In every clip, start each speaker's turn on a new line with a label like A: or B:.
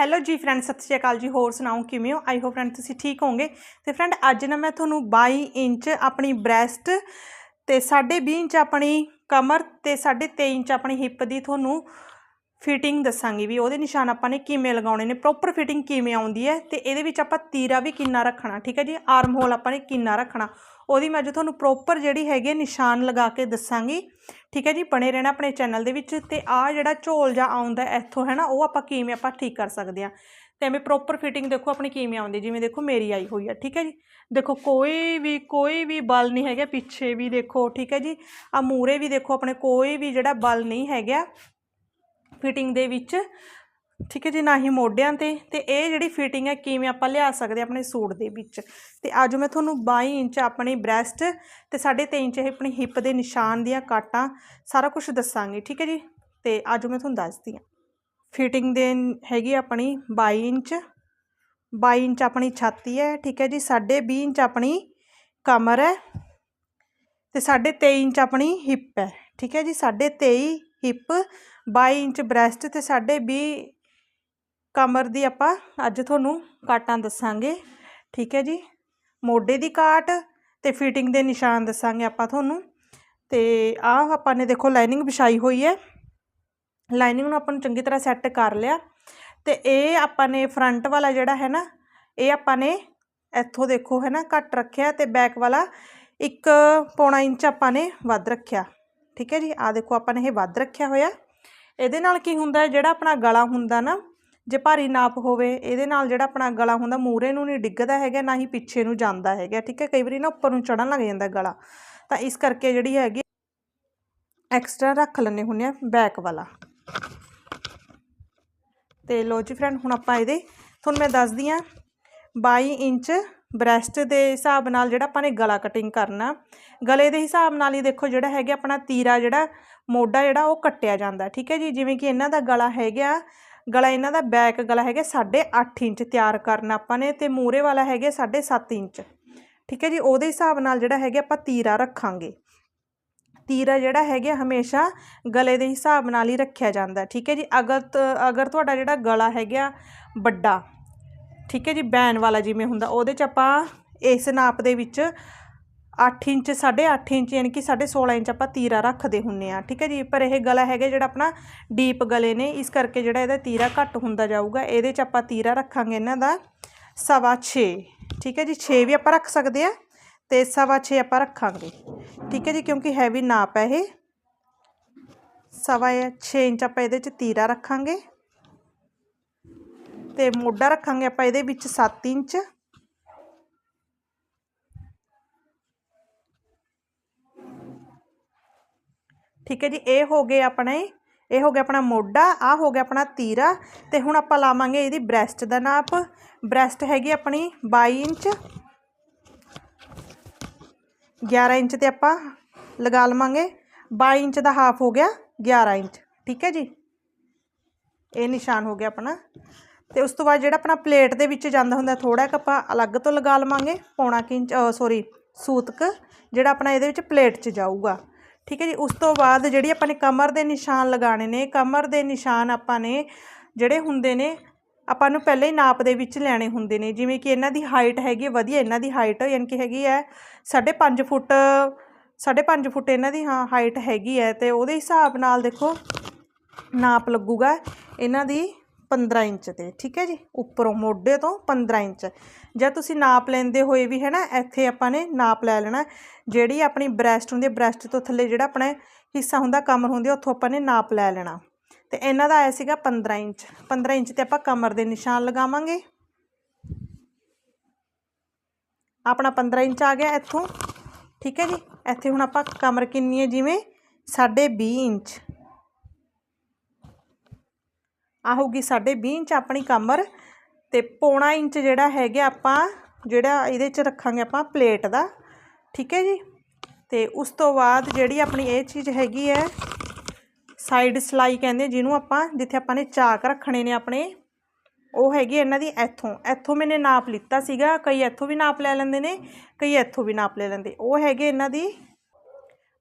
A: Hello ਜੀ friend ਸਤਿ ਸ਼੍ਰੀ ਅਕਾਲ ਜੀ, ਹੋਰ ਸੁਣਾਓ ਕਿਵੇਂ ਹੋ? ਆਈ ਹੋਪ ਫਰੈਂਡ ਤੁਸੀਂ ਠੀਕ ਹੋਵੋਗੇ। ਤੇ ਫਰੈਂਡ ਅੱਜ ਨਾ ਮੈਂ ਤੁਹਾਨੂੰ 22 ਇੰਚ ਆਪਣੀ ਬ੍ਰੈਸਟ ਤੇ 20.5 ਇੰਚ ਆਪਣੀ ਕਮਰ ਤੇ 23.5 ਇੰਚ ਆਪਣੀ ਹਿੱਪ ਦੀ ਤੁਹਾਨੂੰ ਫਿਟਿੰਗ ਦੱਸਾਂਗੀ ਵੀ ਉਹਦੇ ਨਿਸ਼ਾਨ ਆਪਾਂ ਨੇ ਕਿਵੇਂ ਲਗਾਉਣੇ ਨੇ ਪ੍ਰੋਪਰ ਫਿਟਿੰਗ ਕਿਵੇਂ ਆਉਂਦੀ ਹੈ ਤੇ ਇਹਦੇ ਵਿੱਚ ਆਪਾਂ ਤੀਰਾ ਵੀ ਕਿੰਨਾ ਰੱਖਣਾ, ਠੀਕ ਹੈ ਜੀ? ਆਰਮ ਹੋਲ ਆਪਾਂ ਨੇ ਕਿੰਨਾ ਰੱਖਣਾ, ਉਹਦੀ ਮੈਂ ਅੱਜ ਤੁਹਾਨੂੰ ਪ੍ਰੋਪਰ ਜਿਹੜੀ ਹੈਗੀ ਹੈ ਨਿਸ਼ਾਨ ਲਗਾ ਕੇ ਦੱਸਾਂਗੀ, ਠੀਕ ਹੈ ਜੀ? ਬਣੇ ਰਹਿਣਾ ਆਪਣੇ ਚੈਨਲ ਦੇ ਵਿੱਚ ਤੇ ਆ ਜਿਹੜਾ ਝੋਲ ਜਾਂ ਆਉਂਦਾ ਇੱਥੋਂ, ਹੈ ਨਾ, ਉਹ ਆਪਾਂ ਕਿਵੇਂ ਆਪਾਂ ਠੀਕ ਕਰ ਸਕਦੇ ਆ ਤੇ ਐਵੇਂ ਪ੍ਰੋਪਰ ਫਿਟਿੰਗ ਦੇਖੋ ਆਪਣੀ ਕਿਵੇਂ ਆਉਂਦੀ ਜਿਵੇਂ ਦੇਖੋ ਮੇਰੀ ਆਈ ਹੋਈ ਆ ਠੀਕ ਹੈ ਜੀ? ਦੇਖੋ ਕੋਈ ਵੀ ਕੋਈ ਵੀ ਬਲ ਨਹੀਂ ਹੈਗਾ, ਪਿੱਛੇ ਵੀ ਦੇਖੋ, ਠੀਕ ਹੈ ਜੀ? ਆ ਮੂਰੇ ਵੀ ਦੇਖੋ ਆਪਣੇ ਕੋਈ ਵੀ ਜਿਹੜਾ ਬਲ ਨਹੀਂ ਹੈਗਾ ਫਿਟਿੰਗ ਦੇ ਵਿੱਚ, ਠੀਕ ਹੈ ਜੀ, ਨਾ ਹੀ ਮੋਢਿਆਂ ਤੇ ਤੇ ਇਹ ਜਿਹੜੀ ਫਿਟਿੰਗ ਹੈ, ਕਿਵੇਂ ਆਪਾਂ ਲਿਆ ਸਕਦੇ ਆਪਣੇ ਸੂਟ ਦੇ ਵਿੱਚ? ਤੇ ਅੱਜ ਮੈਂ ਤੁਹਾਨੂੰ 22 ਇੰਚ ਆਪਣੀ ਬ੍ਰੈਸਟ ਤੇ 3.5 ਇੰਚ ਇਹ ਆਪਣੀ ਹਿੱਪ ਦੇ ਨਿਸ਼ਾਨ ਦੀਆਂ ਕਾਟਾਂ ਸਾਰਾ ਕੁਝ ਦੱਸਾਂਗੀ, ਠੀਕ ਹੈ ਜੀ? ਤੇ ਅੱਜ ਮੈਂ ਤੁਹਾਨੂੰ ਦੱਸਦੀ ਹਾਂ। ਫਿਟਿੰਗ ਦੇ ਹੈਗੀ ਆਪਣੀ 22 ਇੰਚ 22 ਇੰਚ ਆਪਣੀ ਛਾਤੀ ਹੈ, ਠੀਕ ਹੈ ਜੀ 20.5 ਇੰਚ ਆਪਣੀ ਕਮਰ ਹੈ, ਤੇ 23.5 ਇੰਚ ਆਪਣੀ ਹਿੱਪ ਹੈ, ਠੀਕ ਹੈ ਜੀ 23.5 ਹਿੱਪ 22 ਇੰਚ ਬ੍ਰੈਸਟ ਤੇ 20.5 ਕਮਰ ਦੀ ਆਪਾਂ ਅੱਜ ਤੁਹਾਨੂੰ ਕਾਟਾਂ ਦੱਸਾਂਗੇ। ਠੀਕ ਹੈ ਜੀ? ਮੋਢੇ ਦੀ ਕਾਟ ਤੇ ਫਿਟਿੰਗ ਦੇ ਨਿਸ਼ਾਨ ਦੱਸਾਂਗੇ ਆਪਾਂ ਤੁਹਾਨੂੰ। ਤੇ ਆਹ ਆਪਾਂ ਨੇ ਦੇਖੋ ਲਾਈਨਿੰਗ ਵਿਛਾਈ ਹੋਈ ਹੈ। ਲਾਈਨਿੰਗ ਨੂੰ ਆਪਾਂ ਨੂੰ ਚੰਗੀ ਤਰ੍ਹਾਂ ਸੈੱਟ ਕਰ ਲਿਆ। ਤੇ ਇਹ ਆਪਾਂ ਨੇ ਫਰੰਟ ਵਾਲਾ ਜਿਹੜਾ ਹੈ ਨਾ, ਇਹ ਆਪਾਂ ਨੇ ਇੱਥੋਂ ਦੇਖੋ ਹੈ ਨਾ, ਘੱਟ ਰੱਖਿਆ ਤੇ ਬੈਕ ਵਾਲਾ ਇੱਕ ਪੌਣਾ ਇੰਚ ਆਪਾਂ ਨੇ ਵੱਧ ਰੱਖਿਆ। ਠੀਕ ਹੈ ਜੀ ਆ ਦੇਖੋ ਆਪਾਂ ਨੇ ਇਹ ਵੱਧ ਰੱਖਿਆ ਹੋਇਆ। ਇਹਦੇ ਨਾਲ ਕੀ ਹੁੰਦਾ ਜਿਹੜਾ ਆਪਣਾ ਗਲਾ ਹੁੰਦਾ ਨਾ, ਜੇ ਭਾਰੀ ਨਾਪ ਹੋਵੇ, ਇਹਦੇ ਨਾਲ ਜਿਹੜਾ ਆਪਣਾ ਗਲਾ ਹੁੰਦਾ ਮੂਰੇ ਨੂੰ ਨਹੀਂ ਡਿੱਗਦਾ ਹੈਗਾ, ਨਾ ਹੀ ਪਿੱਛੇ ਨੂੰ ਜਾਂਦਾ ਹੈਗਾ, ਠੀਕ ਹੈ। ਕਈ ਵਾਰੀ ਨਾ ਉੱਪਰ ਨੂੰ ਚੜਨ ਲੱਗ ਜਾਂਦਾ ਗਲਾ। ਤਾਂ ਇਸ ਕਰਕੇ ਜਿਹੜੀ ਹੈਗੀ ਐਕਸਟਰਾ ਰੱਖ ਲੈਣੇ ਹੁੰਦੇ ਆ ਬੈਕ ਵਾਲਾ। ਤੇ ਲੋ ਜੀ ਫਰੈਂਡ ਹੁਣ ਆਪਾਂ ਇਹਦੇ, ਤੁਹਾਨੂੰ ਮੈਂ ਦੱਸਦੀ ਆ 22 ਇੰਚ ਬ੍ਰੈਸਟ ਦੇ ਹਿਸਾਬ ਨਾਲ ਜਿਹੜਾ ਆਪਾਂ ਨੇ ਗਲਾ ਕਟਿੰਗ ਕਰਨਾ, ਗਲੇ ਦੇ ਹਿਸਾਬ ਨਾਲ ਹੀ ਦੇਖੋ ਜਿਹੜਾ ਹੈਗਾ ਆਪਣਾ ਤੀਰਾ ਜਿਹੜਾ, ਮੋਢਾ ਜਿਹੜਾ ਉਹ ਕੱਟਿਆ ਜਾਂਦਾ, ਠੀਕ ਹੈ ਜੀ? ਜਿਵੇਂ ਕਿ ਇਹਨਾਂ ਦਾ ਗਲਾ ਹੈਗਾ, ਗਲਾ ਇਹਨਾਂ ਦਾ ਬੈਕ ਗਲਾ ਹੈਗਾ 8.5 ਇੰਚ ਤਿਆਰ ਕਰਨਾ ਆਪਾਂ ਨੇ ਤੇ ਮੂਰੇ ਵਾਲਾ ਹੈਗਾ 7.5 ਇੰਚ, ਠੀਕ ਹੈ ਜੀ? ਉਹਦੇ ਹਿਸਾਬ ਨਾਲ ਜਿਹੜਾ ਹੈਗਾ ਆਪਾਂ ਤੀਰਾ ਰੱਖਾਂਗੇ। ਤੀਰਾ ਜਿਹੜਾ ਹੈਗਾ ਹਮੇਸ਼ਾ ਗਲੇ ਦੇ ਹਿਸਾਬ ਨਾਲ ਹੀ ਰੱਖਿਆ ਜਾਂਦਾ, ਠੀਕ ਹੈ ਜੀ? ਅਗਰ ਅਗਰ ਤੁਹਾਡਾ ਜਿਹੜਾ ਗਲਾ ਹੈਗਾ ਵੱਡਾ ਠੀਕ ਹੈ ਜੀ, ਬੈਨ ਵਾਲਾ ਜਿਵੇਂ ਹੁੰਦਾ, ਉਹਦੇ 'ਚ ਆਪਾਂ ਇਸ ਨਾਪ ਦੇ ਵਿੱਚ 8 ਇੰਚ 8.5 ਇੰਚ ਯਾਨੀ ਕਿ 16.5 ਇੰਚ ਆਪਾਂ ਤੀਰਾ ਰੱਖਦੇ ਹੁੰਨੇ ਆ, ਠੀਕ ਹੈ ਜੀ। ਪਰ ਇਹ ਗਲਾ ਹੈਗਾ ਜਿਹੜਾ ਆਪਣਾ ਡੀਪ ਗਲੇ ਨੇ, ਇਸ ਕਰਕੇ ਜਿਹੜਾ ਇਹਦਾ ਤੀਰਾ ਘੱਟ ਹੁੰਦਾ ਜਾਊਗਾ, ਇਹਦੇ 'ਚ ਆਪਾਂ ਤੀਰਾ ਰੱਖਾਂਗੇ ਇਹਨਾਂ ਦਾ ਸਵਾ 6 ਠੀਕ ਹੈ ਜੀ। 6 ਵੀ ਆਪਾਂ ਰੱਖ ਸਕਦੇ ਆ ਤੇ ਸਵਾ 6 ਆਪਾਂ ਰੱਖਾਂਗੇ, ਠੀਕ ਹੈ ਜੀ, ਕਿਉਂਕਿ ਹੈਵੀ ਨਾਪ ਹੈ ਇਹ। ਸਵਾ 6 ਇੰਚ ਆਪਾਂ ਇਹਦੇ 'ਚ ਤੀਰਾ ਰੱਖਾਂਗੇ। ਤੇ ਮੋਢਾ ਰੱਖਾਂਗੇ ਆਪਾਂ ਇਹਦੇ ਵਿੱਚ 7 ਇੰਚ। ਠੀਕ ਹੈ ਜੀ, ਇਹ ਹੋ ਗਏ ਆਪਣੇ, ਇਹ ਹੋ ਗਿਆ ਆਪਣਾ ਮੋਢਾ ਆ ਹੋ ਗਿਆ ਆਪਣਾ ਤੀਰਾ ਤੇ ਹੁਣ ਆਪਾਂ ਲਾਵਾਂਗੇ ਇਹਦੀ ਬ੍ਰੈਸਟ ਦਾ ਨਾਪ। ਬ੍ਰੈਸਟ ਹੈਗੀ ਆਪਣੀ 22 ਇੰਚ। 11 ਇੰਚ ਤੇ ਆਪਾਂ ਲਗਾ ਲਵਾਂਗੇ। 22 ਇੰਚ ਦਾ ਹਾਫ ਹੋ ਗਿਆ 11 ਇੰਚ। ਠੀਕ ਹੈ ਜੀ, ਇਹ ਨਿਸ਼ਾਨ ਹੋ ਗਿਆ ਆਪਣਾ। ਤੇ ਉਸ ਤੋਂ ਬਾਅਦ ਜਿਹੜਾ ਆਪਣਾ ਪਲੇਟ ਦੇ ਵਿੱਚ ਜਾਂਦਾ ਹੁੰਦਾ ਥੋੜਾ ਜਿਹਾ ਆਪਾਂ ਅਲੱਗ ਤੋਂ ਲਗਾ ਲਵਾਂਗੇ, ਪੌਣਾ ਕਿੰਚ ਸੌਰੀ ਸੂਤਕ, ਜਿਹੜਾ ਆਪਣਾ ਇਹਦੇ ਵਿੱਚ ਪਲੇਟ 'ਚ ਜਾਊਗਾ। ਠੀਕ ਹੈ ਜੀ, ਉਸ ਤੋਂ ਬਾਅਦ ਜਿਹੜੀ ਆਪਾਂ ਨੇ ਕਮਰ ਦੇ ਨਿਸ਼ਾਨ ਲਗਾਣੇ ਨੇ, ਕਮਰ ਦੇ ਨਿਸ਼ਾਨ ਆਪਾਂ ਨੇ ਜਿਹੜੇ ਹੁੰਦੇ ਨੇ, ਆਪਾਂ ਨੂੰ ਪਹਿਲਾਂ ਹੀ ਨਾਪ ਦੇ ਵਿੱਚ ਲੈਣੇ ਹੁੰਦੇ ਨੇ, ਜਿਵੇਂ ਕਿ ਇਹਨਾਂ ਦੀ ਹਾਈਟ ਹੈਗੀ ਵਧੀਆ ਇਹਨਾਂ ਦੀ ਹਾਈਟ, ਯਾਨੀ ਕਿ ਹੈਗੀ ਹੈ 5.5 ਫੁੱਟ 5.5 ਫੁੱਟ ਇਹਨਾਂ ਦੀ ਹਾਂ, ਹਾਈਟ ਹੈਗੀ ਹੈ, ਤੇ ਉਹਦੇ ਹਿਸਾਬ ਨਾਲ ਦੇਖੋ ਨਾਪ ਲੱਗੂਗਾ, ਇਹਨਾਂ ਦੀ 15 ਇੰਚ ਤੇ ਠੀਕ ਹੈ ਜੀ? ਉੱਪਰੋਂ ਮੋਢੇ ਤੋਂ 15 ਇੰਚ। ਜਾਂ ਤੁਸੀਂ ਨਾਪ ਲੈਂਦੇ ਹੋਏ ਵੀ ਹੈ ਨਾ ਇੱਥੇ ਆਪਾਂ ਨੇ ਨਾਪ ਲੈ ਲੈਣਾ। ਜਿਹੜੀ ਆਪਣੀ ਬ੍ਰੈਸਟ ਹੁੰਦੀ ਹੈ, ਬ੍ਰੈਸਟ ਤੋਂ ਥੱਲੇ ਜਿਹੜਾ ਆਪਣਾ ਹਿੱਸਾ ਹੁੰਦਾ, ਕਮਰ ਹੁੰਦੀ ਉੱਥੋਂ ਆਪਾਂ ਨੇ ਨਾਪ ਲੈ ਲੈਣਾ। ਤੇ ਇਹਨਾਂ ਦਾ ਆਇਆ ਸੀਗਾ 15 ਇੰਚ। 15 ਇੰਚ ਤੇ ਆਪਾਂ ਕਮਰ ਦੇ ਨਿਸ਼ਾਨ ਲਗਾਵਾਂਗੇ। ਆਪਣਾ 15 ਇੰਚ ਆ ਗਿਆ ਇੱਥੋਂ, ਠੀਕ ਹੈ ਜੀ? ਇੱਥੇ ਹੁਣ ਆਪਾਂ ਕਮਰ ਕਿੰਨੀ ਹੈ? ਜਿਵੇਂ 20.5 ਇੰਚ। ਆ ਹੋਊਗੀ 20.5 ਇੰਚ ਆਪਣੀ ਕਮਰ ਤੇ ਪੌਣਾ ਇੰਚ ਜਿਹੜਾ ਹੈਗਾ ਆਪਾਂ, ਜਿਹੜਾ ਇਹਦੇ 'ਚ ਰੱਖਾਂਗੇ ਆਪਾਂ ਪਲੇਟ ਦਾ, ਠੀਕ ਹੈ ਜੀ? ਤੇ ਉਸ ਤੋਂ ਬਾਅਦ ਜਿਹੜੀ ਆਪਣੀ ਇਹ ਚੀਜ਼ ਹੈਗੀ ਹੈ ਸਾਈਡ ਸਲਾਈ ਕਹਿੰਦੇ ਜਿਹਨੂੰ ਆਪਾਂ, ਜਿੱਥੇ ਆਪਾਂ ਨੇ ਚਾਕ ਰੱਖਣੇ ਨੇ ਆਪਣੇ, ਉਹ ਹੈਗੀ ਇਹਨਾਂ ਦੀ ਇੱਥੋਂ ਇੱਥੋਂ ਮੈਨੇ ਨਾਪ ਲਿੱਤਾ ਸੀਗਾ, ਕਈ ਇੱਥੋਂ ਵੀ ਨਾਪ ਲੈ ਲੈਂਦੇ ਨੇ, ਕਈ ਇੱਥੋਂ ਵੀ ਨਾਪ ਲੈ ਲੈਂਦੇ। ਉਹ ਹੈਗੇ ਇਹਨਾਂ ਦੀ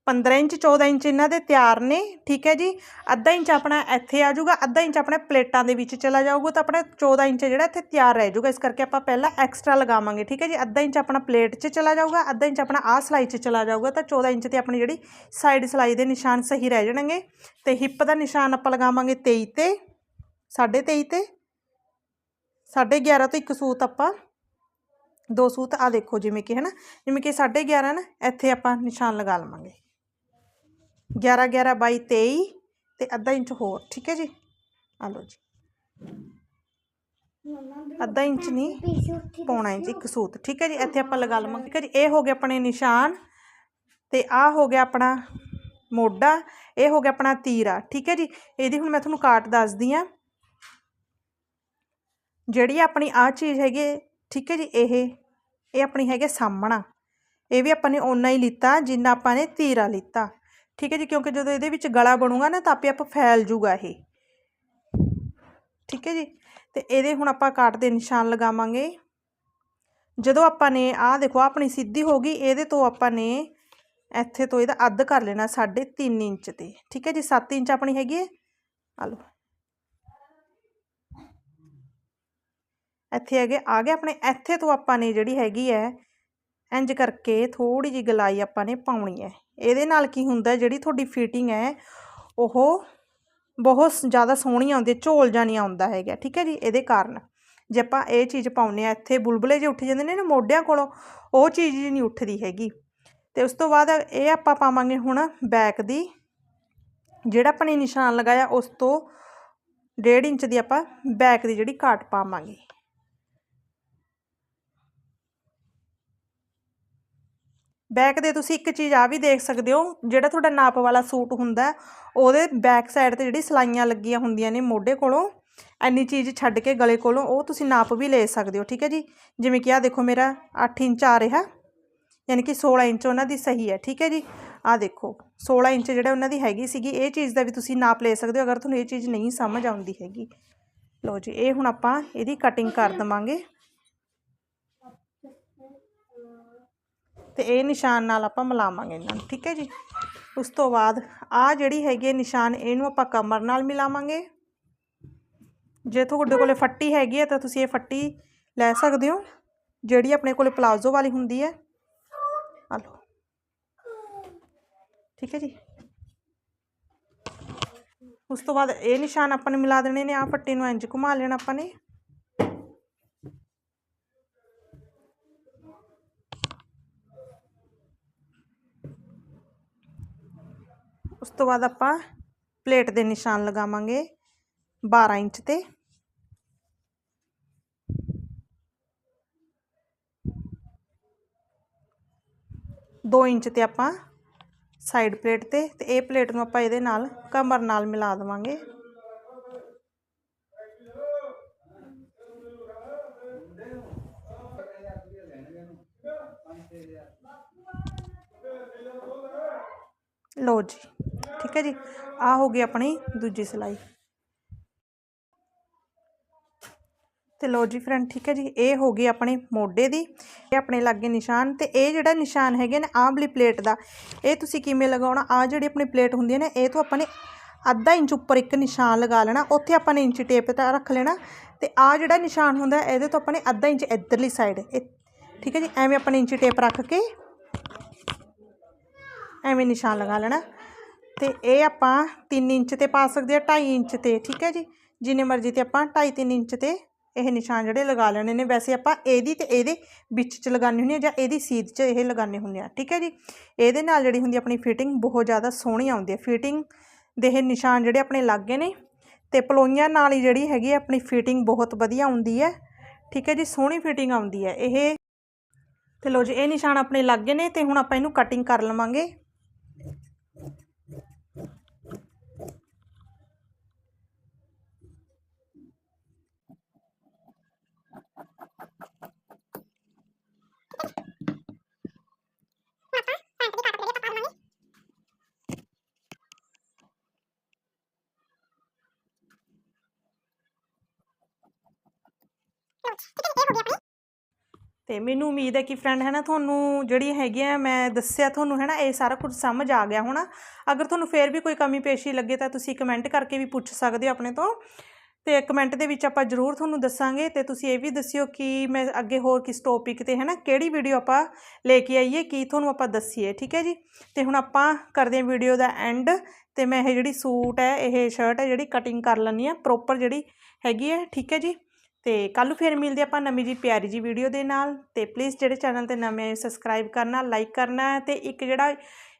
A: 15 ਇੰਚ 14 ਇੰਚ ਇਹਨਾਂ ਦੇ ਤਿਆਰ ਨੇ, ਠੀਕ ਹੈ ਜੀ। ਅੱਧਾ ਇੰਚ ਆਪਣਾ ਇੱਥੇ ਆ ਜਾਊਗਾ, ਅੱਧਾ ਇੰਚ ਆਪਣੇ ਪਲੇਟਾਂ ਦੇ ਵਿੱਚ ਚਲਾ ਜਾਊਗਾ, ਤਾਂ ਆਪਣਾ 14 ਇੰਚ ਜਿਹੜਾ ਇੱਥੇ ਤਿਆਰ ਰਹਿ ਜਾਊਗਾ। ਇਸ ਕਰਕੇ ਆਪਾਂ ਪਹਿਲਾਂ ਐਕਸਟਰਾ ਲਗਾਵਾਂਗੇ, ਠੀਕ ਹੈ ਜੀ। ਅੱਧਾ ਇੰਚ ਆਪਣਾ ਪਲੇਟ 'ਚ ਚਲਾ ਜਾਊਗਾ, ਅੱਧਾ ਇੰਚ ਆਪਣਾ ਆਹ ਸਲਾਈ 'ਚ ਚਲਾ ਜਾਊਗਾ, ਤਾਂ 14 ਇੰਚ ਤੇ ਆਪਣੀ ਜਿਹੜੀ ਸਾਈਡ ਸਲਾਈ ਦੇ ਨਿਸ਼ਾਨ ਸਹੀ ਰਹਿ ਜਾਣਗੇ। ਤੇ ਹਿੱਪ ਦਾ ਨਿਸ਼ਾਨ ਆਪਾਂ ਲਗਾਵਾਂਗੇ 23 ਤੇ 23.5 ਤੇ 11.5 ਤੋਂ ਇੱਕ ਸੂਤ ਆਪਾਂ, ਦੋ ਸੂਤ ਆ ਦੇਖੋ ਜਿਵੇਂ ਕਿ, ਹੈ ਨਾ? ਜਿਵੇਂ ਕਿ 11.5 ਨਾ, ਇੱਥੇ ਆਪਾਂ ਨਿਸ਼ਾਨ ਲਗਾ ਲਵਾਂਗੇ। 11 11 ਬਾਈ 23 ਤੇ ਅੱਧਾ ਇੰਚ ਹੋਰ, ਠੀਕ ਹੈ ਜੀ? ਆ ਲਓ ਜੀ। ਅੱਧਾ ਇੰਚ ਨਹੀਂ, ਪੌਣਾ ਇੰਚ, ਇੱਕ ਸੂਤ, ਠੀਕ ਹੈ ਜੀ? ਇੱਥੇ ਆਪਾਂ ਲਗਾ ਲਵਾਂਗੇ। ਠੀਕ ਹੈ ਜੀ, ਇਹ ਹੋ ਗਏ ਆਪਣੇ ਨਿਸ਼ਾਨ ਤੇ ਆ ਹੋ ਗਿਆ ਆਪਣਾ ਮੋਢਾ, ਇਹ ਹੋ ਗਿਆ ਆਪਣਾ ਤੀਰਾ, ਠੀਕ ਹੈ ਜੀ? ਇਹਦੀ ਹੁਣ ਮੈਂ ਤੁਹਾਨੂੰ ਕਾਟ ਦੱਸਦੀ ਆ ਜਿਹੜੀ ਆਪਣੀ ਆ ਚੀਜ਼ ਹੈਗੀ, ਠੀਕ ਹੈ ਜੀ, ਇਹ ਇਹ ਆਪਣੀ ਹੈਗੇ ਸਾਹਮਣਾ। ਇਹ ਵੀ ਆਪਾਂ ਨੇ ਓਨਾ ਹੀ ਲਿੱਤਾ, ਜਿੰਨਾ ਆਪਾਂ ਨੇ ਤੀਰਾ ਲਿੱਤਾ। ਠੀਕ ਹੈ ਜੀ, ਕਿਉਂਕਿ ਜਦੋਂ ਇਹਦੇ ਵਿੱਚ ਗਲਾ ਬਣੂਗਾ ਨਾ, ਤਾਂ ਆਪੇ ਆਪ ਫੈਲ ਜੂਗਾ ਇਹ। ਠੀਕ ਹੈ ਜੀ, ਤੇ ਇਹਦੇ ਹੁਣ ਆਪਾਂ ਕਾਟ ਦੇ ਨਿਸ਼ਾਨ ਲਗਾਵਾਂਗੇ। ਜਦੋਂ ਆਪਾਂ ਨੇ, ਆਹ ਦੇਖੋ ਆਪਣੀ ਸਿੱਧੀ ਹੋ ਗਈ, ਇਹਦੇ ਤੋਂ ਆਪਾਂ ਨੇ ਇੱਥੇ ਤੋਂ ਇਹਦਾ ਅੱਧ ਕਰ ਲੈਣਾ 3.5 ਇੰਚ ਤੇ। ਠੀਕ ਹੈ ਜੀ 7 ਇੰਚ ਆਪਣੀ ਹੈਗੀ ਹੈ। ਆ ਲਓ। ਇੱਥੇ ਹੈਗੇ, ਆ ਗਏ ਆਪਣੇ, ਇੱਥੇ ਤੋਂ ਆਪਾਂ ਨੇ ਜਿਹੜੀ ਹੈਗੀ ਹੈ ਇੰਜ ਕਰਕੇ ਥੋੜੀ ਜੀ ਗਲਾਈ ਆਪਾਂ ਨੇ ਪਾਉਣੀ ਹੈ। ਇਹਦੇ ਨਾਲ ਕੀ ਹੁੰਦਾ, ਜਿਹੜੀ ਤੁਹਾਡੀ ਫਿਟਿੰਗ ਹੈ, ਉਹ ਬਹੁਤ ਜ਼ਿਆਦਾ ਸੋਹਣੀ ਆਉਂਦੀ ਝੋਲ ਜਾਂ ਆਉਂਦਾ ਹੈਗਾ, ਠੀਕ ਹੈ ਜੀ? ਇਹਦੇ ਕਾਰਨ। ਜੇ ਆਪਾਂ ਇਹ ਚੀਜ਼ ਪਾਉਨੇ ਆ ਇੱਥੇ ਬੁਲਬੁਲੇ ਜੇ ਉੱਠ ਜਾਂਦੇ ਨੇ ਨਾ ਮੋਢਿਆਂ ਕੋਲੋਂ, ਉਹ ਚੀਜ਼ ਨਹੀਂ ਉੱਠਦੀ ਹੈਗੀ। ਤੇ ਉਸ ਤੋਂ ਬਾਅਦ ਇਹ ਆਪਾਂ ਪਾਵਾਂਗੇ ਹੁਣ ਬੈਕ ਦੀ, ਜਿਹੜਾ ਆਪਾਂ ਨੇ ਨਿਸ਼ਾਨ ਲਗਾਇਆ, ਉਸ ਤੋਂ 1.5 ਇੰਚ ਦੀ ਆਪਾਂ ਬੈਕ ਦੀ ਜਿਹੜੀ ਕਾਟ ਪਾਵਾਂਗੇ। ਬੈਕ ਦੇ ਤੁਸੀਂ ਇੱਕ ਚੀਜ਼ ਆ ਵੀ ਦੇਖ ਸਕਦੇ ਹੋ, ਜਿਹੜਾ ਤੁਹਾਡਾ ਨਾਪ ਵਾਲਾ ਸੂਟ ਹੁੰਦਾ ਉਹਦੇ ਬੈਕ ਸਾਈਡ ਤੇ ਜਿਹੜੀ ਸਲਾਈਆਂ ਲੱਗੀਆਂ ਹੁੰਦੀਆਂ ਨੇ ਮੋਢੇ ਕੋਲੋਂ ਐਨੀ ਚੀਜ਼ ਛੱਡ ਕੇ ਗਲੇ ਕੋਲੋਂ, ਉਹ ਤੁਸੀਂ ਨਾਪ ਵੀ ਲੈ ਸਕਦੇ ਹੋ, ਠੀਕ ਹੈ ਜੀ? ਜਿਵੇਂ ਕਿ ਆ ਦੇਖੋ ਮੇਰਾ 8 ਇੰਚ ਆ ਰਿਹਾ, ਯਾਨੀ ਕਿ 16 ਇੰਚ ਉਹਨਾਂ ਦੀ ਸਹੀ ਹੈ, ਠੀਕ ਹੈ ਜੀ? ਆ ਦੇਖੋ 16 ਇੰਚ ਜਿਹੜਾ ਉਹਨਾਂ ਦੀ ਹੈਗੀ ਸੀਗੀ, ਇਹ ਚੀਜ਼ ਦਾ ਵੀ ਤੁਸੀਂ ਨਾਪ ਲੈ ਸਕਦੇ ਹੋ, ਅਗਰ ਤੁਹਾਨੂੰ ਇਹ ਚੀਜ਼ ਨਹੀਂ ਸਮਝ ਆਉਂਦੀ ਹੈਗੀ। ਲਓ ਜੀ, ਇਹ ਹੁਣ ਆਪਾਂ ਇਹਦੀ ਕਟਿੰਗ ਕਰ ਦਵਾਂਗੇ। ਤੇ ਇਹ ਨਿਸ਼ਾਨ ਨਾਲ ਆਪਾਂ ਮਿਲਾਵਾਂਗੇ ਇਹਨਾਂ ਨੂੰ, ਠੀਕ ਹੈ ਜੀ? ਉਸ ਤੋਂ ਬਾਅਦ ਆ ਜਿਹੜੀ ਹੈਗੀ ਹੈ ਨਿਸ਼ਾਨ, ਇਹਨੂੰ ਆਪਾਂ ਕਮਰ ਨਾਲ ਮਿਲਾਵਾਂਗੇ। ਜੇ ਤੁਹਾਡੇ ਕੋਲੇ ਫੱਟੀ ਹੈਗੀ ਹੈ ਤਾਂ ਤੁਸੀਂ ਇਹ ਫੱਟੀ ਲੈ ਸਕਦੇ ਹੋ, ਜਿਹੜੀ ਆਪਣੇ ਕੋਲੇ ਪਲਾਜ਼ੋ ਵਾਲੀ ਹੁੰਦੀ ਹੈ। ਆ ਲਓ। ਠੀਕ ਹੈ ਜੀ? ਉਸ ਤੋਂ ਬਾਅਦ ਇਹ ਨਿਸ਼ਾਨ ਆਪਾਂ ਨੇ ਮਿਲਾ ਦੇਣੇ ਨੇ ਆ ਫੱਟੀ ਨੂੰ ਇੰਜ ਘੁਮਾ ਲੈਣਾ ਆਪਾਂ ਨੇ। ਤੋਂ ਬਾਅਦ ਆਪਾਂ ਪਲੇਟ ਦੇ ਨਿਸ਼ਾਨ ਲਗਾਵਾਂਗੇ 12 ਇੰਚ ਤੇ। ਦੋ ਇੰਚ ਤੇ ਆਪਾਂ ਸਾਈਡ ਪਲੇਟ ਤੇ ਤੇ ਇਹ ਪਲੇਟ ਨੂੰ ਆਪਾਂ ਇਹਦੇ ਨਾਲ ਕਮਰ ਨਾਲ ਮਿਲਾ ਦੇਵਾਂਗੇ। ਲਓ ਜੀ। ਠੀਕ ਹੈ ਜੀ। ਆ ਹੋ ਗਈ ਆਪਣੀ ਦੂਜੀ ਸਿਲਾਈ। ਤੇ ਲਓ ਜੀ ਫਰੈਂਡ, ਠੀਕ ਹੈ ਜੀ। ਇਹ ਹੋ ਗਈ ਆਪਣੇ ਮੋਢੇ ਦੀ, ਇਹ ਆਪਣੇ ਲੱਗੇ ਨਿਸ਼ਾਨ ਤੇ ਇਹ ਜਿਹੜਾ ਨਿਸ਼ਾਨ ਹੈਗੇ ਨੇ ਆਹ ਵਾਲੀ ਪਲੇਟ ਦਾ, ਇਹ ਤੁਸੀਂ ਕਿਵੇਂ ਲਗਾਉਣਾ? ਆ ਜਿਹੜੀ ਆਪਣੀ ਪਲੇਟ ਹੁੰਦੀ ਹੈ ਨਾ, ਇਹ ਤੋਂ ਆਪਾਂ ਨੇ ਅੱਧਾ ਇੰਚ ਉੱਪਰ ਇੱਕ ਨਿਸ਼ਾਨ ਲਗਾ ਲੈਣਾ, ਉੱਥੇ ਆਪਾਂ ਨੇ ਇੰਚ ਟੇਪ ਤੇ ਰੱਖ ਲੈਣਾ ਤੇ ਆ ਜਿਹੜਾ ਨਿਸ਼ਾਨ ਹੁੰਦਾ, ਇਹਦੇ ਤੋਂ ਆਪਾਂ ਨੇ ਅੱਧਾ ਇੰਚ ਇੱਧਰਲੀ ਸਾਈਡ ਠੀਕ ਹੈ ਜੀ, ਐਵੇਂ ਆਪਾਂ ਨੇ ਇੰਚ ਟੇਪ ਰੱਖ ਕੇ ਐਵੇਂ ਨਿਸ਼ਾਨ ਲਗਾ ਲੈਣਾ। ਤੇ ਇਹ ਆਪਾਂ 3 ਇੰਚ ਤੇ ਪਾ ਸਕਦੇ ਆ 2.5 ਇੰਚ ਤੇ, ਠੀਕ ਹੈ ਜੀ? ਜਿੰਨੇ ਮਰਜ਼ੀ ਤੇ ਆਪਾਂ 2.5 3 ਇੰਚ ਤੇ ਇਹ ਨਿਸ਼ਾਨ ਜਿਹੜੇ ਲਗਾ ਲੈਣੇ ਨੇ। ਵੈਸੇ ਆਪਾਂ ਇਹਦੀ ਤੇ ਇਹਦੇ ਵਿੱਚ ਚ ਲਗਾਉਣੀ ਹੁੰਦੀ ਆ ਜਾਂ ਇਹਦੀ ਸੀਧ 'ਚ ਇਹ ਲਗਾਉਣੇ ਹੁੰਦੇ ਆ ਠੀਕ ਹੈ ਜੀ? ਇਹਦੇ ਨਾਲ ਜਿਹੜੀ ਹੁੰਦੀ ਆਪਣੀ ਫਿਟਿੰਗ ਬਹੁਤ ਜ਼ਿਆਦਾ ਸੋਹਣੀ ਆਉਂਦੀ ਹੈ ਫਿਟਿੰਗ ਦੇ ਇਹ ਨਿਸ਼ਾਨ ਜਿਹੜੇ ਆਪਣੇ ਲੱਗ ਗਏ ਨੇ ਤੇ ਪਲੋਈਆਂ ਨਾਲ ਹੀ ਜਿਹੜੀ ਹੈਗੀ ਆਪਣੀ ਫਿਟਿੰਗ ਬਹੁਤ ਵਧੀਆ ਆਉਂਦੀ ਹੈ, ਠੀਕ ਹੈ ਜੀ? ਸੋਹਣੀ ਫਿਟਿੰਗ ਆਉਂਦੀ ਹੈ। ਇਹ ਤੇ ਲੋ ਜੀ, ਇਹ ਨਿਸ਼ਾਨ ਆਪਣੇ ਲੱਗੇ ਨੇ ਤੇ ਹੁਣ ਆਪਾਂ ਇਹਨੂੰ ਕਟਿੰਗ ਕਰ ਲਵਾਂਗੇ। ਤੇ ਮੈਨੂੰ ਉਮੀਦ ਹੈ ਕਿ ਫਰੈਂਡ ਹੈ ਨਾ ਤੁਹਾਨੂੰ ਜਿਹੜੀ ਹੈਗੀ ਆ ਮੈਂ ਦੱਸਿਆ ਤੁਹਾਨੂੰ ਹੈ ਨਾ ਇਹ ਸਾਰਾ ਕੁਝ ਸਮਝ ਆ ਗਿਆ ਹੋਣਾ। ਅਗਰ ਤੁਹਾਨੂੰ ਫੇਰ ਵੀ ਕੋਈ ਕਮੀ ਪੇਸ਼ੀ ਲੱਗੇ ਤਾਂ ਤੁਸੀਂ ਕਮੈਂਟ ਕਰਕੇ ਵੀ ਪੁੱਛ ਸਕਦੇ ਹੋ ਆਪਣੇ ਤੋਂ। ਤੇ ਕਮੈਂਟ ਦੇ ਵਿੱਚ ਆਪਾਂ ਜ਼ਰੂਰ ਤੁਹਾਨੂੰ ਦੱਸਾਂਗੇ ਤੇ ਤੁਸੀਂ ਇਹ ਵੀ ਦੱਸਿਓ ਕਿ ਮੈਂ ਅੱਗੇ ਹੋਰ ਕਿਸ ਟੌਪਿਕ ਤੇ ਹੈ ਨਾ ਕਿਹੜੀ ਵੀਡੀਓ ਆਪਾਂ ਲੈ ਕੇ ਆਈਏ, ਕੀ ਤੁਹਾਨੂੰ ਆਪਾਂ ਦੱਸੀਏ, ਠੀਕ ਹੈ ਜੀ? ਤੇ ਹੁਣ ਆਪਾਂ ਕਰਦੇ ਹਾਂ ਵੀਡੀਓ ਦਾ ਐਂਡ ਤੇ ਮੈਂ ਇਹ ਜਿਹੜੀ ਸੂਟ ਹੈ, ਇਹ ਸ਼ਰਟ ਹੈ, ਜਿਹੜੀ ਕਟਿੰਗ ਕਰ ਲੈਣੀ ਆ ਪ੍ਰੋਪਰ ਜਿਹੜੀ ਹੈਗੀ ਹੈ, ਠੀਕ ਹੈ ਜੀ? ਤੇ ਕੱਲ ਨੂੰ ਫੇਰ ਮਿਲਦੇ ਆਪਾਂ ਨਵੀਂ ਜੀ ਪਿਆਰੀ ਜੀ ਵੀਡੀਓ ਦੇ ਨਾਲ। ਤੇ ਪਲੀਜ਼ ਜਿਹੜੇ ਚੈਨਲ ਤੇ ਨਵੇਂ ਸਬਸਕ੍ਰਾਈਬ ਕਰਨਾ ਲਾਈਕ ਕਰਨਾ ਤੇ ਇੱਕ ਜਿਹੜਾ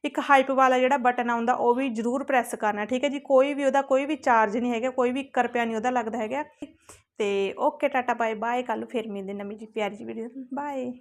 A: ਇੱਕ ਹਾਈਪ ਵਾਲਾ ਜਿਹੜਾ ਬਟਨ ਆਉਂਦਾ ਉਹ ਵੀ ਜ਼ਰੂਰ ਪ੍ਰੈਸ ਕਰਨਾ, ਠੀਕ ਹੈ ਜੀ? ਕੋਈ ਵੀ ਉਹਦਾ ਕੋਈ ਵੀ ਚਾਰਜ ਨਹੀਂ ਹੈਗਾ, ਕੋਈ ਵੀ 1 ਰੁਪਿਆ ਨਹੀਂ ਉਹਦਾ ਲੱਗਦਾ ਹੈਗਾ। ਤੇ ਓਕੇ ਟਾਟਾ ਬਾਏ ਬਾਏ ਕੱਲ ਨੂੰ ਫੇਰ ਮਿਲਦੇ ਨਵੀਂ ਜੀ ਪਿਆਰੀ ਜੀ ਵੀਡੀਓ ਬਾਏ